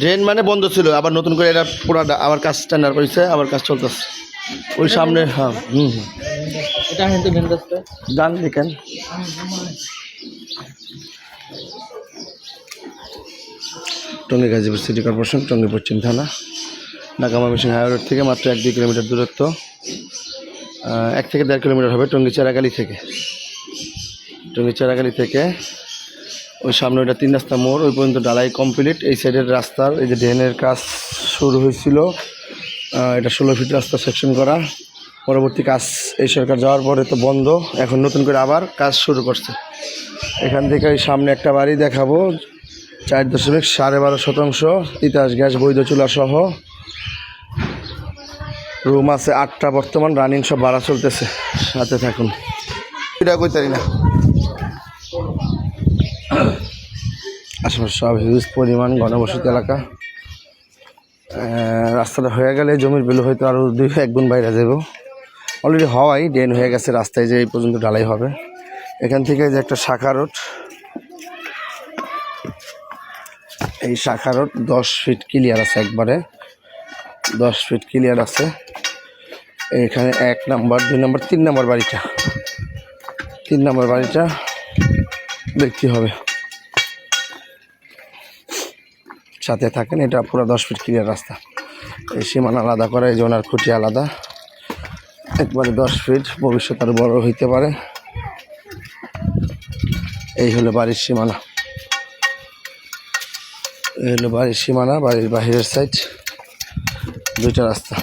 Drain মানে বন্ধ ছিল আবার নতুন করে এটা পুরো আবার কাজ স্ট্যান্ডার্ড করেছে আবার কাজ চলতেছে। ওই সামনে হ্যাঁ হুম হুম। এটা ডান দিকেন টঙ্গী গাজীপুর সিটি কর্পোরেশন টঙ্গী পশ্চিম থানা ঢাকা ময়মনসিং হাই রোড থেকে মাত্র এক দুই কিলোমিটার দূরত্ব। এক থেকে দেড় কিলোমিটার হবে টঙ্গী চেরাগালি থেকে। টঙ্গী চেরাগালি থেকে ওই সামনে ওইটা তিন রাস্তা মোড়, ওই পর্যন্ত ডালাই কমপ্লিট এই সাইডের রাস্তার, এই যে ড্রেনের কাজ শুরু হয়েছিল এটা ষোলো ফিট রাস্তা সেকশন করা। পরবর্তী কাজ এই সরকার যাওয়ার পরে তো বন্ধ, এখন নতুন করে আবার কাজ শুরু করছে। এখান থেকে ওই সামনে একটা বাড়ি দেখাবো, চার দশমিক সাড়ে বারো শতাংশ, তিতাস গ্যাস, বৈধ চুলা সহ। রুম আছে আটটা, বর্তমান রানিং সব ভাড়া চলতেছে। সাথে থাকুন। এটা কইতারি না। আশেপাশে সব হিউজ পরিমাণ ঘনবসতি এলাকা। রাস্তাটা হয়ে গেলে জমির বিল হয়তো আরও দুই এক গুণ বাইরে যাব অলরেডি হওয়াই ড্রেন হয়ে গেছে, রাস্তায় যে এই পর্যন্ত ঢালাই হবে। এখান থেকে যে একটা শাখা রোড, এই শাখা রোড দশ ফিট ক্লিয়ার আছে একবারে। দশ ফিট ক্লিয়ার আছে। এখানে এক নাম্বার, দুই নাম্বার, তিন নাম্বার বাড়িটা। তিন নাম্বার বাড়িটা দেখতে হবে। সাথে থাকেন, এটা পুরো দশ ফিট ক্লিয়ার রাস্তা। এই সীমানা আলাদা করা, এই জোনার খুঁটি আলাদা। একবারে দশ ফিট ভবিষ্যৎ আরও বড় হইতে পারে। এই হলো বাড়ির সীমানা। এই হলো বাড়ির সীমানা, বাড়ির বাহিরের সাইড দুইটা রাস্তা।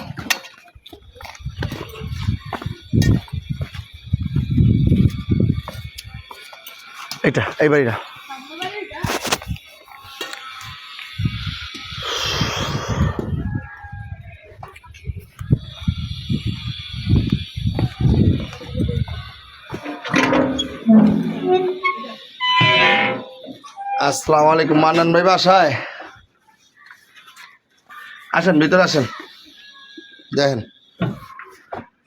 এটা, এই বাড়িটা। আসসালামু আলাইকুম। মান্নান ভাই বাসায়? আসেন, ভিতরে আসেন। দেখেন,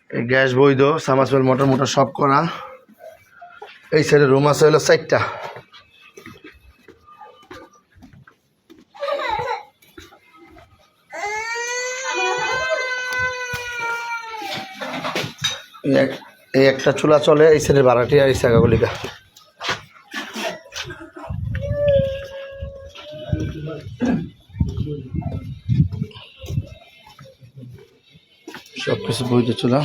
এই গ্যাস বৈধ সামাসবেল মোটর মোটর সব করা। এই সাইডে রুম আছে, হলো চারটা। এই এক- এই একটা চুলা চলে, এই সাইডের ভাড়াটি আর এই জায়গাগুলিকা সব কিছু বৈধ চুলা।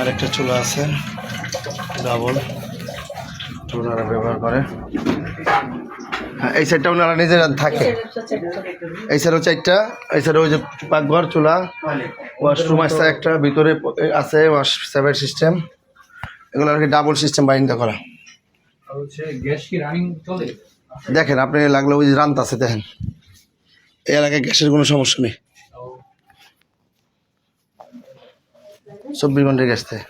আরেকটা চুলা আছে ডাবল ওনারা ব্যবহার করে। হ্যাঁ এই সাইডটা ওনারা নিজেরা থাকে। এই সাইডও চারটা এই সাইডে ওই যে পাকঘর চুলা ওয়াশরুম আছে একটা ভিতরে আছে ওয়াশ সেভেন সিস্টেম এগুলো আর কি ডাবল সিস্টেম বাইন্ডা করা। দেখেন আপনি লাগলে ওই যে রান্ত আছে দেখেন। এই এলাকায় গ্যাসের কোনো সমস্যা নেই। চব্বিশ ঘণ্টার গ্যাস দেয়